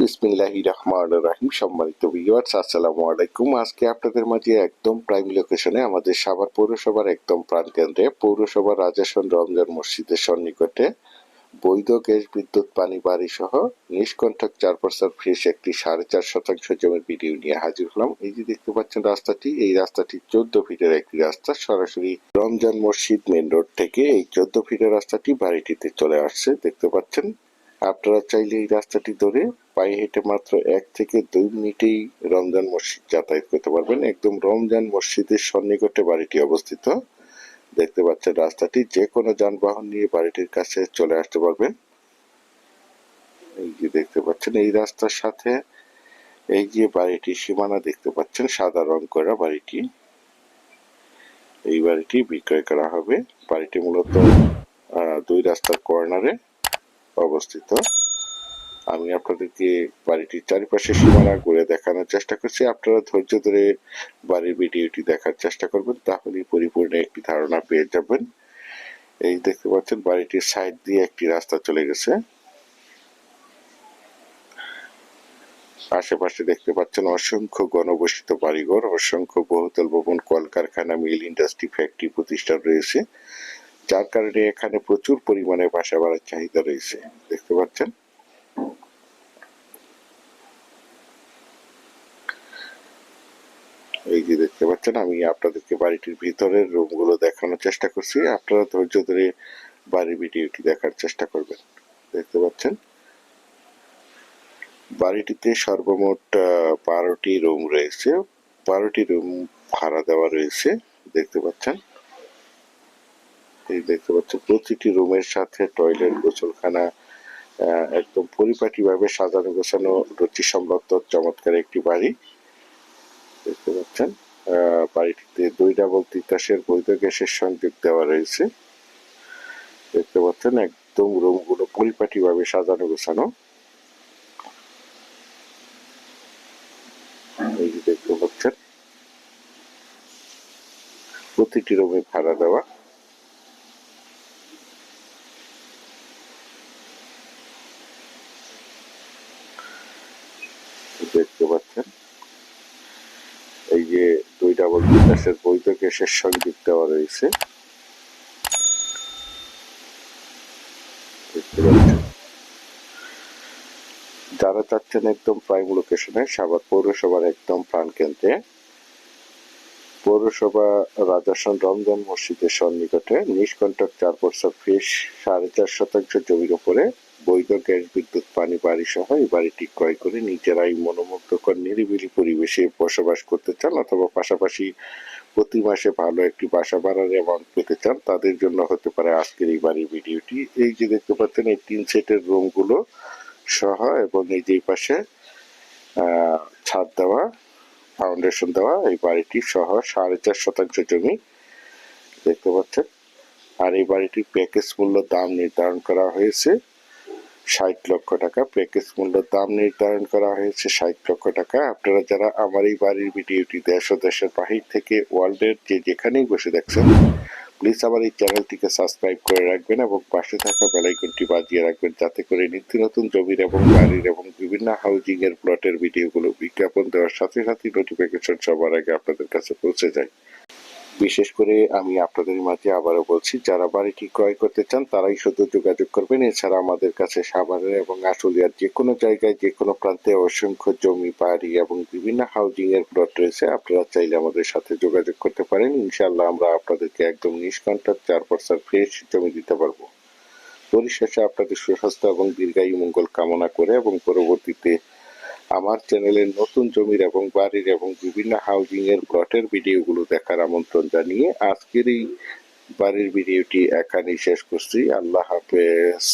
বিসমিল্লাহি রহমান রাহিম। সম্মানিত ভিউয়ার্স আসসালামু আলাইকুম। আজকে আপনাদের মাঝে একদম প্রাইম লোকেশনে আমাদের সাভার পৌরসভার একদম প্রাণকেন্দ্রে পৌরসভার রাজাসন রমজান মসজিদের সন্নিকটে বৈধ গ্যাস বিদ্যুৎ, পানি বাড়ি সহ নিষ্কণ্ঠক চার পার্সেন্ট ফ্রেশ একটি সাড়ে চার শতাংশ জমির ভিডিও নিয়ে হাজির হলাম। এই যে দেখতে পাচ্ছেন রাস্তাটি, এই রাস্তাটি চোদ্দ ফিটের একটি রাস্তা। সরাসরি রমজান মসজিদ মেন রোড থেকে এই চোদ্দ ফিটের রাস্তাটি বাড়িটিতে চলে আসছে। দেখতে পাচ্ছেন আপনারা চাইলে এই রাস্তাটি ধরে পায়ে হেঁটে মাত্র এক থেকে দুই মিনিটেই রমজান মসজিদ যাতায়াত করতে পারবেন। একদম রমজান মসজিদের সন্নিকটে বাড়িটি অবস্থিত। দেখতে পাচ্ছেন রাস্তাটি যে কোনো যানবাহন নিয়ে বাড়িটির কাছে চলে আসতে পারবেন। এই যে দেখতে পাচ্ছেন, এই রাস্তার সাথে এই যে বাড়িটি সীমানা দেখতে পাচ্ছেন, সাদা রং করা বাড়িটি। এই বাড়িটি বিক্রয় করা হবে। বাড়িটি মূলত দুই রাস্তার কর্নারে। অবস্থিত। আমি আপনাদেরকে বাড়িটির চারিপাশে সীমানা ঘুরে দেখানোর চেষ্টা করছি। আপনারা ধৈর্য ধরে বাড়ির ভিডিওটি দেখার চেষ্টা করবেন, তাহলেই পরিপূর্ণ একটি ধারণা পেয়ে যাবেন। এই দেখতে পাচ্ছেন, বাড়িটির সাইড দিয়ে একটি রাস্তা চলে গেছে। আশেপাশে দেখতে পাচ্ছেন, অসংখ্য গণবসিত বাড়িঘর, অসংখ্য বহুতল ভবন, কলকারখানা, মিল ইন্ডাস্ট্রি, ফ্যাক্টরি প্রতিষ্ঠান রয়েছে। যার কারণে এখানে প্রচুর পরিমাণে বাসা বাড়ার চাহিদা রয়েছে। দেখতে পাচ্ছেন? এই যে দেখতে পাচ্ছেন, আমি আপনাদেরকে বাড়িটির ভিতরের রুমগুলো দেখানোর চেষ্টা করছি। আপনারা ধৈর্য ধরে বাড়ির ভিডিওটি দেখার চেষ্টা করবেন। দেখতে পাচ্ছেন? বাড়িটিতে সর্বমোট বারোটি রুম রয়েছে। বারোটি রুম ভাড়া দেওয়া রয়েছে। দেখতে পাচ্ছেন? এই দেখতে পাচ্ছেন প্রতিটি রুমের সাথে টয়লেট গোসলখানা একদম পরিপাটিভাবে সাজানো, গোছানো, রুচি সম্ভক্ত চমৎকার একটি বাড়ি। দেখতে পাচ্ছেন বাড়িটিতে দুই ডাবল তিতাসের বৈধ গ্যাসের সংযোগ দেওয়া রয়েছে। দেখতে পাচ্ছেন, একদম রুমগুলো পরিপাটিভাবে সাজানো, গোছানো। এই যে দেখতে পাচ্ছেন, প্রতিটি রুমে ভাড়া দেওয়া। দেখতে পাচ্ছেন। এই যে দুই ডাবল গ্যাসের বৈধ গ্যাসের সংযোগ দেওয়া রয়েছে। যারা চাচ্ছেন একদম প্রাইম লোকেশনে সাভার পৌরসভার একদম প্রাণকেন্দ্রে। পৌরসভা রাজাসন রমজান মসজিদের সন্নিকটে নিষ্কণ্টক চার বছর ফিস সাড়ে চার শতাংশ জমির উপরে বৈধ গ্যাস, বিদ্যুৎ, পানি, বাড়ি সহ এই বাড়িটি ক্রয় করে নিজেরাই মনোমুগ্ধকর, নিরিবিলি পরিবেশে বসবাস করতে চান অথবা পাশাপাশি প্রতি মাসে ভালো একটি বাসা ভাড়ার অ্যামাউন্ট পেতে চান, তাদের জন্য হতে পারে আজকের এই বাড়ির ভিডিওটি। এই যে দেখতে পাচ্ছেন, এই তিন সেটের রুমগুলো সহ এবং এই যে পাশে ছাদ দেওয়া। ফাউন্ডেশন দেওয়া, এই বাড়িটি সহ সাড়ে চার শতাংশ জমি, দেখতে পাচ্ছেন। আর এই বাড়িটির প্যাকেজ মূল্য দাম নির্ধারণ করা হয়েছে, ষাট লক্ষ টাকা। প্যাকেজ মূল্য দাম নির্ধারণ করা হয়েছে ষাট লক্ষ টাকা। আপনারা যারা আমার এই বাড়ির ভিডিওটি দেশ ও দেশের বাহির থেকে ওয়ার্ল্ডের যে যেখানেই বসে দেখছেন প্লিজ আমার এই চ্যানেলটিকে সাবস্ক্রাইব করে রাখবেন এবং পাশে থাকা বেলাইকনটি বাজিয়ে রাখবেন যাতে করে নিত্য নতুন জমির এবং বাড়ির এবং বিভিন্ন হাউজিং এর প্লটের ভিডিওগুলো বিজ্ঞাপন দেওয়ার সাথে সাথে নোটিফিকেশন সবার আগে আপনাদের কাছে পৌঁছে যায়। বিশেষ করে আমি আপনাদের মাঝে আবারও বলছি, যারা বাড়িটি ক্রয় করতে চান, তারাই শুধু যোগাযোগ করবেন। এছাড়া আমাদের কাছে সাভারের এবং আশুলিয়ার যে কোনো জায়গায়, যে কোনো প্রান্তে অসংখ্য জমি, বাড়ি এবং বিভিন্ন হাউজিং এর প্লট রয়েছে। আপনারা চাইলে আমাদের সাথে যোগাযোগ করতে পারেন। ইনশাল্লাহ আমরা আপনাদেরকে একদম নিষ্কণ্ঠক, চার পার্সেন্ট ফ্রেশ জমি দিতে পারব। পরিশেষে আপনাদের সুস্বাস্থ্য এবং দীর্ঘায়ু মঙ্গল কামনা করে এবং পরবর্তীতে আমার চ্যানেলের নতুন জমির এবং বাড়ির এবং বিভিন্ন হাউজিং এর প্লটের ভিডিওগুলো দেখার আমন্ত্রণ জানিয়ে আজকের এই বাড়ির ভিডিওটি এখানেই শেষ করছি। আল্লাহ হাফেজ।